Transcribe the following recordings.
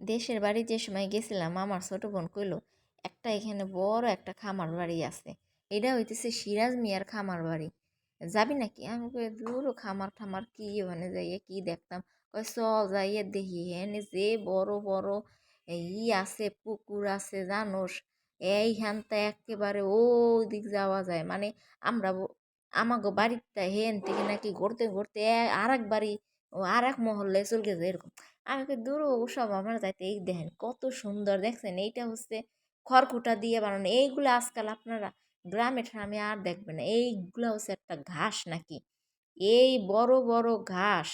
দেশের বাড়ি যে সময় গেছিলাম, আমার ছোট বোন কইলো, একটা এখানে বড় একটা খামার বাড়ি আছে। এটা হইতেছে সিরাজ মিয়ার খামার বাড়ি। যাবি নাকি? আমি কই, দূর খামার ঠামার কি ওখানে যাইয়ে কি দেখতাম? কই চল যাইয়ে দেখি এনে যে বড় বড় ই আছে, পুকুর আছে, জানোস? এইখানটা একেবারে ওই দিক যাওয়া যায়। মানে আমরা আমাগো বাড়িটা হেন থেকে নাকি ঘুরতে ঘুরতে আর এক বাড়ি ও আর এক মহল্লায় চলে গেছে, এরকম। আমি কই, দূর ওসব আমার যাইতে এই দেখেন কত সুন্দর, দেখছেন? এইটা হচ্ছে খড়কুটা দিয়ে বানানো। এইগুলো আজকাল আপনারা গ্রামে ট্রামে আর দেখবেন না। এইগুলো হচ্ছে একটা ঘাস নাকি? এই বড় বড় ঘাস।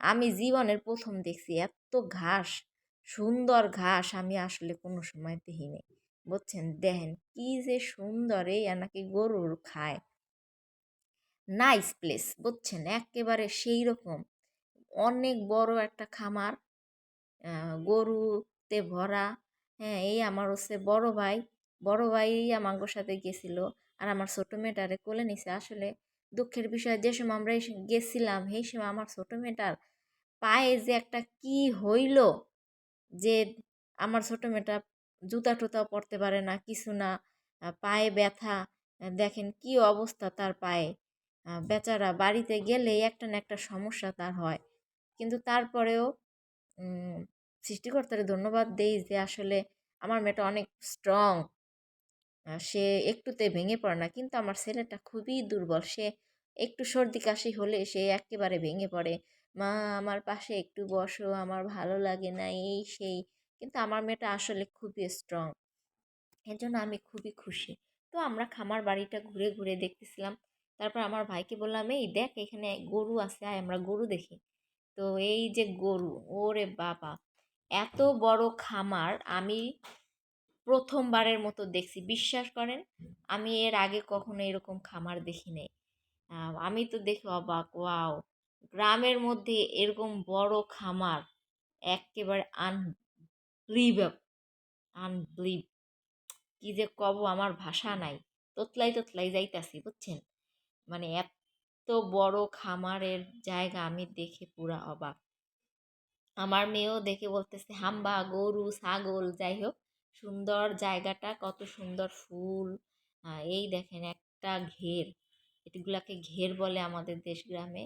আমি জীবনের প্রথম দেখছি, এত ঘাস, সুন্দর ঘাস আমি আসলে কোনো সময় দেখিনি। বুঝছেন? দেখেন কি যে সুন্দর এই নাকি গরুর খায়। নাইস প্লেস বুঝছেন? একেবারে সেই রকম। অনেক বড় একটা খামার। গরুতে ভরা। হ্যাঁ এই আমার হচ্ছে বড় ভাই। বড় ভাই আমাগোর সাথে গেছিল আর আমার ছোট মেয়েটারে কোলে নিছে। আসলে দুঃখের বিষয়, যে সময় আমরা গেছিলাম, সেই সময় আমার ছোট মেয়েটার পায়ে যে একটা কি হইল যে আমার ছোট মেয়েটা জুতা টুতাও পরতে পারে না, কিছু না। পায়ে ব্যথা। দেখেন কি অবস্থা তার পায়ে। বেচারা বাড়িতে গেলেই একটা না একটা সমস্যা তার হয়। কিন্তু তারপরেও সৃষ্টিকর্তারে ধন্যবাদ দেই যে আসলে আমার মেয়েটা অনেক স্ট্রং সে একটুতে ভেঙে পড়ে না, কিন্তু আমার ছেলেটা খুবই দুর্বল। সে একটু সর্দি কাশি হলে সে একেবারে ভেঙে পড়ে। মা, আমার পাশে একটু বসো, আমার ভালো লাগে না, এই সেই। কিন্তু আমার মেয়েটা আসলে খুবই স্ট্রং এর জন্য আমি খুবই খুশি। তো আমরা খামার বাড়িটা ঘুরে ঘুরে দেখতেছিলাম। তারপর আমার ভাইকে বললাম, এই দেখ, এখানে গরু আছে, আয়, আমরা গরু দেখি। তো এই যে গরু, ওরে বাবা! এত বড় খামার আমি প্রথমবারের মতো দেখছি, বিশ্বাস করেন? আমি এর আগে কখনো এরকম খামার দেখি নাই। আমি তো দেখি অবাক, ওয়াও! গ্রামের মধ্যে এরকম বড় খামার একেবারে আনবিলিভেবল আনবিলিভ কি যে কব, আমার ভাষা নাই। তোতলাই তোতলাই যাইতাছি, বুঝছেন? মানে এত বড় খামারের জায়গা আমি দেখে পুরা অবাক। আমার মেয়েও দেখে বলতেছে, হাম্বা, গরু, ছাগল, যাই হোক, সুন্দর জায়গাটা, কত সুন্দর ফুল। এই দেখেন একটা ঘের, এটিগুলাকে ঘের বলে আমাদের দেশ গ্রামে।